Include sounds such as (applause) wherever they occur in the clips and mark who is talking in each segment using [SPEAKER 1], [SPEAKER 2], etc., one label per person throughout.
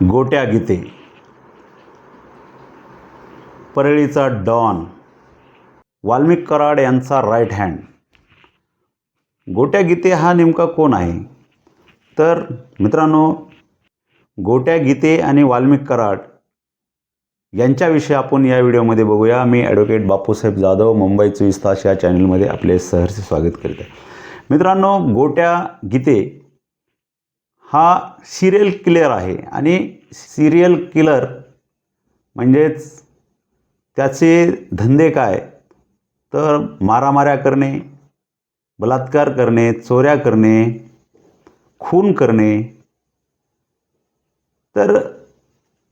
[SPEAKER 1] गोट्या गीते. परळीचा डॉन. वाल्मिक कराड यांचा राईट हँड गोट्या गीते हा नेमका कोण आहे? तर मित्रांनो गोट्या गीते आणि वाल्मिक कराड यांच्याविषयी आपण या व्हिडिओमध्ये बघूया. मी ॲडव्होकेट बापूसाहेब जाधव मुंबई चोवीस तास या चॅनलमध्ये आपले सहर्ष स्वागत करीत आहे मित्रांनो गोट्या गीते हा सिरियल किलर आहे. आणि सिरियल किलर म्हणजेच त्याचे धंदे काय? तर मारामाऱ्या करणे बलात्कार करणे चोऱ्या करणे खून करणे तर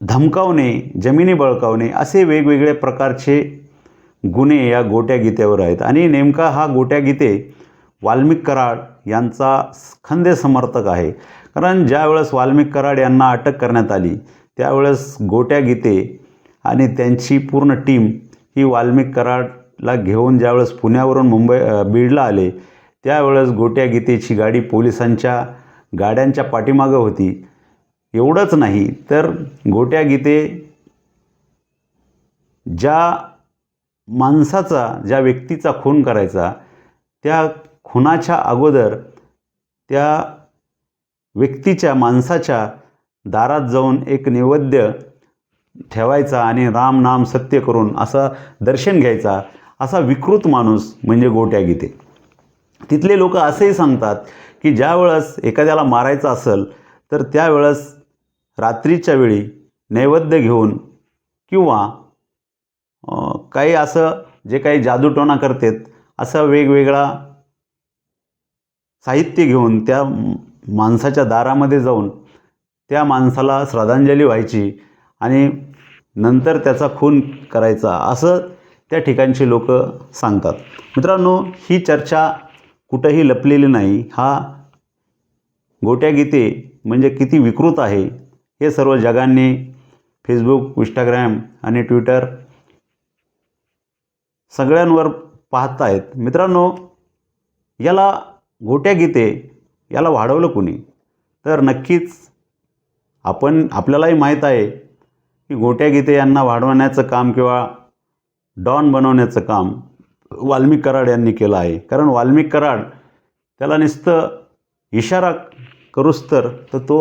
[SPEAKER 1] धमकावणे जमिनी बळकावणे असे वेगवेगळे प्रकारचे गुन्हे या गोट्या गीतेवर आहेत. आणि नेमका हा गोट्या गीते वाल्मिक कराड यांचा खंदे समर्थक आहे. कारण ज्यावेळेस वाल्मिक कराड यांना अटक करण्यात आली त्यावेळेस गोट्या गीते आणि त्यांची पूर्ण टीम ही वाल्मिक कराडला घेऊन ज्यावेळेस पुण्यावरून मुंबई बीडला आले त्यावेळेस गोट्या गीतेची गाडी पोलिसांच्या गाड्यांच्या पाठीमागं होती. एवढंच नाही तर गोट्या गीते ज्या माणसाचा ज्या व्यक्तीचा खून करायचा त्या खुनाच्या अगोदर त्या व्यक्तीच्या माणसाच्या दारात जाऊन एक नैवेद्य ठेवायचा आणि राम नाम सत्य करून असं दर्शन घ्यायचा असा विकृत माणूस म्हणजे गोट्या गीते. तिथले लोक असेही सांगतात की ज्या वेळेस एखाद्याला मारायचं असेल तर त्यावेळेस रात्रीच्या वेळी नैवेद्य घेऊन किंवा काही असं जे काही जादूटोणा करतात असं वेगवेगळा साहित्य घेऊन त्या माणसाच्या दारामध्ये जाऊन त्या माणसाला श्रद्धांजली व्हायची आणि नंतर त्याचा खून करायचा असं त्या ठिकाणची लोक सांगतात. मित्रांनो ही चर्चा कुठंही लपलेली नाही. हा गोट्या गीते म्हणजे किती विकृत आहे हे सर्व जगांनी फेसबुक इंस्टाग्राम आणि ट्विटर सगळ्यांवर पाहतायत. मित्रांनो याला गोट्या गीते याला वाढवलं कुणी? तर नक्कीच आपण आपल्यालाही माहीत आहे की गोट्या गीते यांना वाढवण्याचं काम किंवा डॉन बनवण्याचं काम वाल्मिक कराड यांनी केलं आहे. कारण वाल्मिक कराड त्याला नुसतं इशारा करूस तर तर तो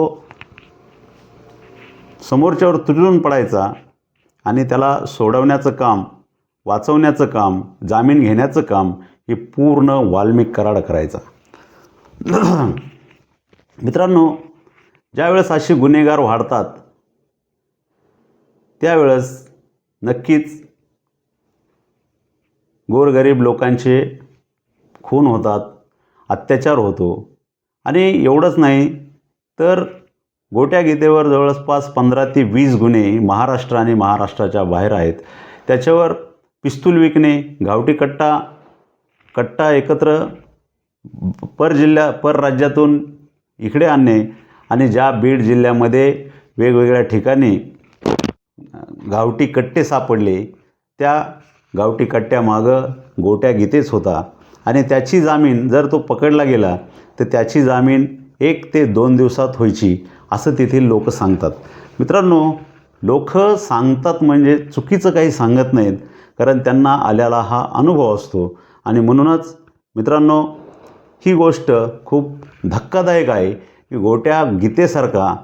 [SPEAKER 1] समोरच्यावर तुटून पडायचा आणि त्याला सोडवण्याचं काम वाचवण्याचं काम जामीन घेण्याचं काम हे पूर्ण वाल्मिक कराड करायचा. (clears throat) मित्रांनो ज्यावेळेस असे गुन्हेगार वाढतात त्यावेळेस नक्कीच गोरगरीब लोकांचे खून होतात अत्याचार होतो. आणि एवढंच नाही तर गोट्या गीतेवर जवळपास पंधरा ते वीस गुन्हे महाराष्ट्र आणि महाराष्ट्राच्या बाहेर आहेत. त्याच्यावर पिस्तूल विकणे गावठी कट्टा कट्टा एकत्र पर जिल्ह्या पर राज्यातून इकडे आणणे आणि ज्या बीड जिल्ह्यामध्ये वेगवेगळ्या ठिकाणी गावठी कट्टे सापडले त्या गावठी कट्ट्यामागं गोट्या गीतेच होता. आणि त्याची जामीन जर तो पकडला गेला तर त्याची जामीन एक ते दोन दिवसात व्हायची असं तेथील लोक सांगतात. मित्रांनो लोक सांगतात म्हणजे चुकीचं काही सांगत नाहीत कारण त्यांना आल्याला हा अनुभव असतो. आणि म्हणूनच मित्रांनो ही गोष्ट खूप धक्कादायक आहे की गोट्या गीतेसारखा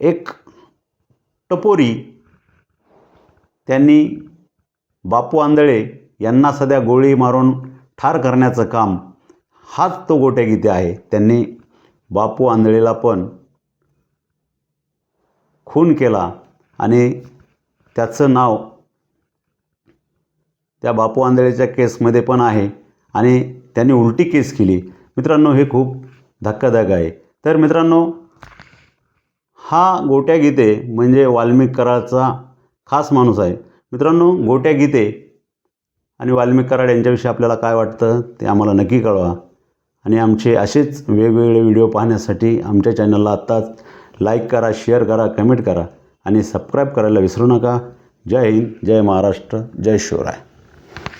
[SPEAKER 1] एक टपोरी त्यांनी बापू आंधळे यांना सध्या गोळी मारून ठार करण्याचं काम हाच तो गोट्या गीते आहे. त्यांनी बापू आंधळेला पण खून केला आणि त्याचं नाव त्या बापू आंधळेच्या केसमध्ये पण आहे आणि त्यांनी उलटी केस केली. मित्रांनो हे खूप धक्कादायक आहे. तर मित्रांनो हा गोट्या गीते म्हणजे वाल्मिक कराडचा खास माणूस आहे. मित्रांनो गोट्या गीते आणि वाल्मिक कराड यांच्याविषयी आपल्याला काय वाटतं ते आम्हाला नक्की कळवा. आणि आमचे असेच वेगवेगळे व्हिडिओ पाहण्यासाठी आमच्या चॅनलला आत्ताच लाईक करा शेअर करा कमेंट करा आणि सबस्क्राईब करायला विसरू नका. जय हिंद जय महाराष्ट्र जय शिवराय.